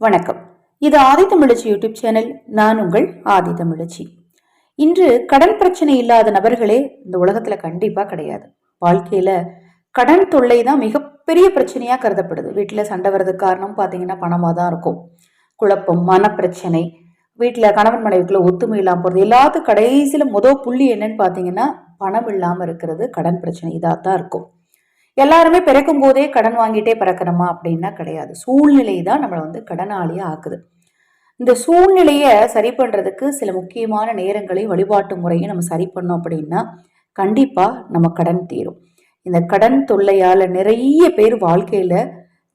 வணக்கம். இது ஆதி தமிழச்சி YouTube channel. நான் உங்கள் ஆதி தமிழச்சி. இன்று கடன் பிரச்சனை இல்லாத நபர்களே இந்த உலகத்துல கண்டிப்பா கிடையாது. வாழ்க்கையில கடன் தொல்லை தான் மிகப்பெரிய பிரச்சனையா கருதப்படுது. வீட்டுல சண்டை வர்றதுக்கு காரணம் பாத்தீங்கன்னா பணமா தான் இருக்கும். குழப்பம் மனப்பிரச்சனை வீட்டுல கணவன் மனைவிக்குள்ள ஒத்துமை இல்லாம போறது எல்லாத்துக்கும் கடைசியில முதல் புள்ளி என்னன்னு பாத்தீங்கன்னா பணம் இல்லாம இருக்கிறது கடன் பிரச்சனை இதாக தான் இருக்கும். எல்லாருமே பிறக்கும் போதே கடன் வாங்கிட்டே பிறக்கணுமா அப்படின்னா கிடையாது. சூழ்நிலை தான் நம்மளை வந்து கடனாளியாக ஆக்குது. இந்த சூழ்நிலையை சரி பண்ணுறதுக்கு சில முக்கியமான நேரங்களையும் வழிபாட்டு முறையும் நம்ம சரி பண்ணோம் அப்படின்னா கண்டிப்பாக நம்ம கடன் தீரும். இந்த கடன் தொல்லையால் நிறைய பேர் வாழ்க்கையில்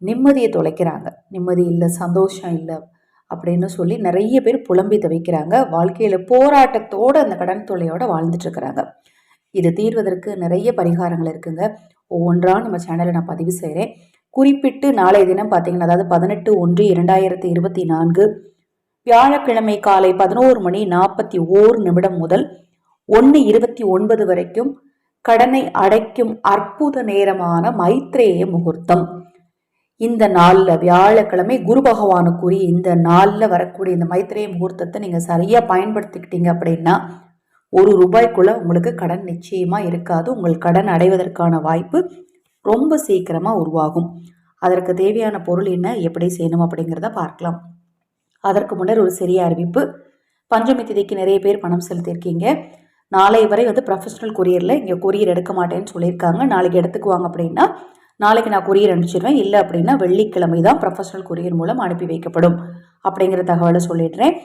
நிம்மதியை தொலைக்கிறாங்க. நிம்மதி இல்லை சந்தோஷம் இல்லை அப்படின்னு சொல்லி நிறைய பேர் புலம்பி தவிக்கிறாங்க. வாழ்க்கையில் போராட்டத்தோடு அந்த கடன் தொல்லையோடு வாழ்ந்துட்டு இருக்கிறாங்க. இது தீர்வதற்கு நிறைய பரிகாரங்கள் இருக்குங்க. ஒவ்வொன்றா நம்ம சேனலில் நான் பதிவு செய்கிறேன் குறிப்பிட்டு நாளைய தினம் பார்த்தீங்கன்னா அதாவது பதினெட்டு ஒன்று இரண்டாயிரத்தி இருபத்தி நான்கு வியாழக்கிழமை காலை பதினோரு மணி நாற்பத்தி ஓரு நிமிடம் முதல் ஒன்று இருபத்தி ஒன்பது வரைக்கும் கடனை அடைக்கும் அற்புத நேரமான மைத்ரேய முகூர்த்தம். இந்த நாளில் வியாழக்கிழமை குரு பகவானுக்குரிய இந்த நாளில் வரக்கூடிய இந்த மைத்ரேய முகூர்த்தத்தை நீங்கள் சரியாக பயன்படுத்திக்கிட்டீங்க அப்படின்னா ஒரு ரூபாய்க்குள்ளே உங்களுக்கு கடன் நிச்சயமாக இருக்காது. உங்கள் கடன் அடைவதற்கான வாய்ப்பு ரொம்ப சீக்கிரமாக உருவாகும். அதற்கு தேவையான பொருள் என்ன எப்படி செய்யணும் அப்படிங்கிறத பார்க்கலாம். அதற்கு முன்னர் ஒரு சிறிய அறிவிப்பு. பஞ்சமி திதிக்கு நிறைய பேர் பணம் செலுத்தியிருக்கீங்க. நாளை வரை வந்து ப்ரொஃபஷனல் கொரியரில் இங்கே கொரியர் எடுக்க மாட்டேன்னு சொல்லியிருக்காங்க. நாளைக்கு எடுத்துக்குவாங்க அப்படின்னா நாளைக்கு நான் கொரியர் அனுப்பிச்சிடுவேன் இல்லை அப்படின்னா வெள்ளிக்கிழமை தான் ப்ரொஃபஷனல் கொரியர் மூலம் அனுப்பி வைக்கப்படும் அப்படிங்கிற தகவலை சொல்லிடுறேன்.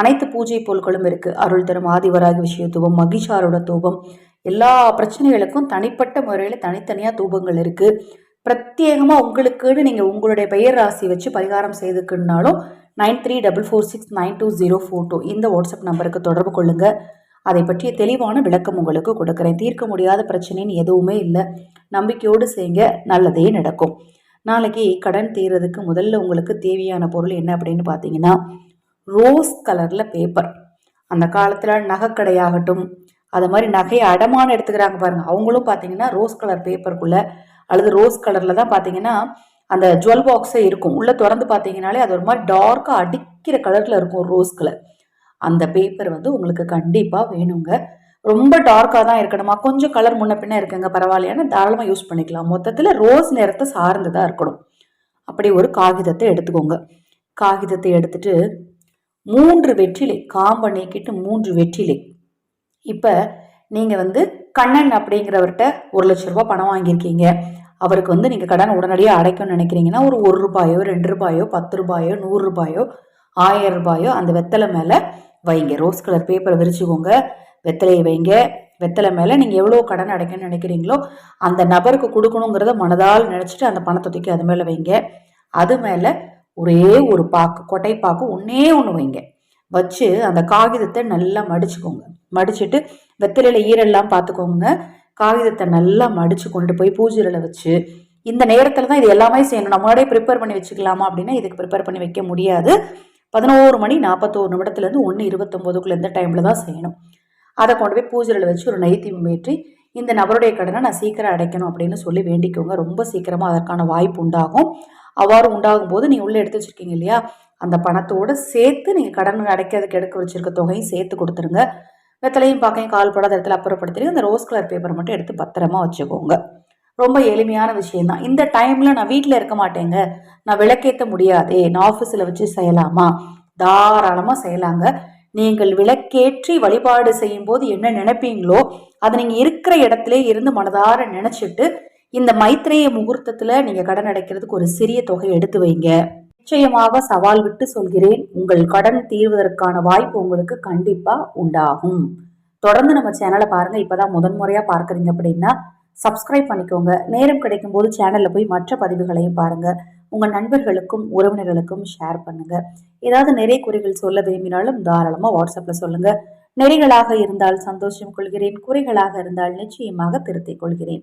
அனைத்து பூஜை பொருட்களும் இருக்குது அருள் தரும் ஆதிவராக விஷய தூபம் மகிஷாரோட தூபம். எல்லா பிரச்சனைகளுக்கும் தனிப்பட்ட முறையில் தனித்தனியாக தூபங்கள் இருக்குது பிரத்யேகமாக உங்களுக்குன்னு நீங்கள் உங்களுடைய பெயர் ராசி வச்சு பரிகாரம் செய்துக்குன்னாலும் nine three double four six nine two zero four two இந்த வாட்ஸ்அப் நம்பருக்கு தொடர்பு கொள்ளுங்கள் அதை பற்றிய தெளிவான விளக்கம் உங்களுக்கு கொடுக்குறேன். தீர்க்க முடியாத பிரச்சனைன்னு எதுவுமே இல்லை. நம்பிக்கையோடு செய்யுங்க. நல்லதே நடக்கும். நாளைக்கு கடன் தீர்றதுக்கு முதல்ல உங்களுக்கு தேவையான பொருள் என்ன அப்படின்னு பார்த்தீங்கன்னா ரோஸ் கலரில் பேப்பர் அந்த காலத்தில் நகைக்கடையாகட்டும் அது மாதிரி நகையை அடமானம் எடுத்துக்கிறாங்க பாருங்கள் அவங்களும் பார்த்தீங்கன்னா ரோஸ் கலர் பேப்பருக்குள்ளே அல்லது ரோஸ் கலரில் தான் பார்த்தீங்கன்னா அந்த ஜுவல் பாக்ஸே இருக்கும். உள்ளே திறந்து பார்த்தீங்கனாலே அது ஒரு மாதிரி டார்க்காக அடிக்கிற கலரில் இருக்கும் ரோஸ் கலர். அந்த பேப்பர் வந்து உங்களுக்கு கண்டிப்பாக வேணுங்க. ரொம்ப டார்க்காக தான் இருக்கணுமா? கொஞ்சம் கலர் முன்ன பின்ன இருக்குங்க பரவாயில்லையான தாராளமாக யூஸ் பண்ணிக்கலாம். மொத்தத்தில் ரோஸ் நிறத்தை சார்ந்து தான் இருக்கணும். அப்படி ஒரு காகிதத்தை எடுத்துக்கோங்க. காகிதத்தை எடுத்துட்டு மூன்று வெற்றிலை காம்பை நீக்கிட்டு மூன்று வெற்றிலை. இப்போ நீங்கள் வந்து கண்ணன் அப்படிங்கிறவர்கிட்ட ஒரு லட்ச ரூபா பணம் வாங்கியிருக்கீங்க. அவருக்கு வந்து நீங்கள் கடன் உடனடியாக அடைக்கணும்னு நினைக்கிறீங்கன்னா ஒரு ஒரு ரூபாயோ ரெண்டு ரூபாயோ பத்து ரூபாயோ நூறு ரூபாயோ ஆயிரம் ரூபாயோ அந்த வெத்தலை மேலே வைங்க. ரோஸ் கலர் பேப்பரை விரிச்சுக்கோங்க. வெத்தலையை வைங்க. வெத்தலை மேலே நீங்கள் எவ்வளோ கடன் அடைக்கணும்னு நினைக்கிறீங்களோ அந்த நபருக்கு கொடுக்கணுங்கிறத மனதால் நினச்சிட்டு அந்த பணத்தை தூக்கி அது மேலே வைங்க. அது மேலே ஒரே ஒரு பாக்கு கொட்டை பாக்கு ஒன்றே ஒன்று வைங்க. வச்சு அந்த காகிதத்தை நல்லா மடிச்சுக்கோங்க. மடிச்சுட்டு வெத்தலையில் ஈரெல்லாம் பார்த்துக்கோங்க காகிதத்தை நல்லா மடித்து கொண்டு போய் பூஜையில் வச்சு இந்த நேரத்தில் தான் இது எல்லாமே செய்யணும். நம்ம முன்னாடியே ப்ரிப்பேர் பண்ணி வச்சுக்கலாமா அப்படின்னா இதுக்கு ப்ரிப்பேர் பண்ணி வைக்க முடியாது. பதினோரு மணி நாற்பத்தோரு நிமிடத்துலேருந்து ஒன்று இருபத்தொம்போதுக்குள்ள இந்த டைமில் தான் செய்யணும். அதை கொண்டு போய் பூஜையில் வச்சு ஒரு நைத்தியம் ஏற்றி இந்த நபருடைய கடனை நான் சீக்கிரம் அடைக்கணும் அப்படின்னு சொல்லி வேண்டிக்கோங்க. ரொம்ப சீக்கிரமாக அதற்கான வாய்ப்பு உண்டாகும். அவ்வாறு உண்டாகும் போது நீங்கள் உள்ளே எடுத்து வச்சுருக்கீங்க இல்லையா? அந்த பணத்தோடு சேர்த்து நீங்கள் கடன் அடைக்கிறதுக்கு எடுக்க வச்சுருக்க தொகையும் சேர்த்து கொடுத்துருங்க. வெத்தலையும் பார்க்கையும் கால் படாத இடத்துல அப்புறப்படுத்திட்டு அந்த ரோஸ் கலர் பேப்பர் மட்டும் எடுத்து பத்திரமா வச்சுக்கோங்க. ரொம்ப எளிமையான விஷயம்தான். இந்த டைமில் நான் வீட்டில் இருக்க மாட்டேங்க. நான் விளக்கேற்ற முடியாதே. நான் ஆஃபீஸில் வச்சு செய்யலாமா? தாராளமாக செய்யலாங்க. நீங்கள் விளக்கேற்றி வழிபாடு செய்யும் போது என்ன நினைப்பீங்களோ அதை நீங்கள் இருக்கிற இடத்துல இருந்து மனதார நினச்சிட்டு இந்த மைத்திரேய முகூர்த்தத்துல நீங்க கடன் அடைக்கிறதுக்கு ஒரு சிறிய தொகை எடுத்து வைங்க. நிச்சயமாக சவால் விட்டு சொல்கிறேன். உங்கள் கடன் தீர்வதற்கான வாய்ப்பு உங்களுக்கு கண்டிப்பா உண்டாகும். தொடர்ந்து நம்ம சேனலை பாருங்க. இப்பதான் முதன்முறையா பார்க்குறீங்க அப்படின்னா சப்ஸ்கிரைப் பண்ணிக்கோங்க. நேரம் கிடைக்கும் போது சேனல்ல போய் மற்ற பதிவுகளையும் பாருங்க. உங்க நண்பர்களுக்கும் உறவினர்களுக்கும் ஷேர் பண்ணுங்க. ஏதாவது நிறைய குறைகள் சொல்ல விரும்பினாலும் தாராளமா வாட்ஸ்அப்ல சொல்லுங்க. நெறிகளாக இருந்தால் சந்தோஷம் கொள்கிறேன். குறைகளாக இருந்தால் நிச்சயமாக திருத்திக் கொள்கிறேன்.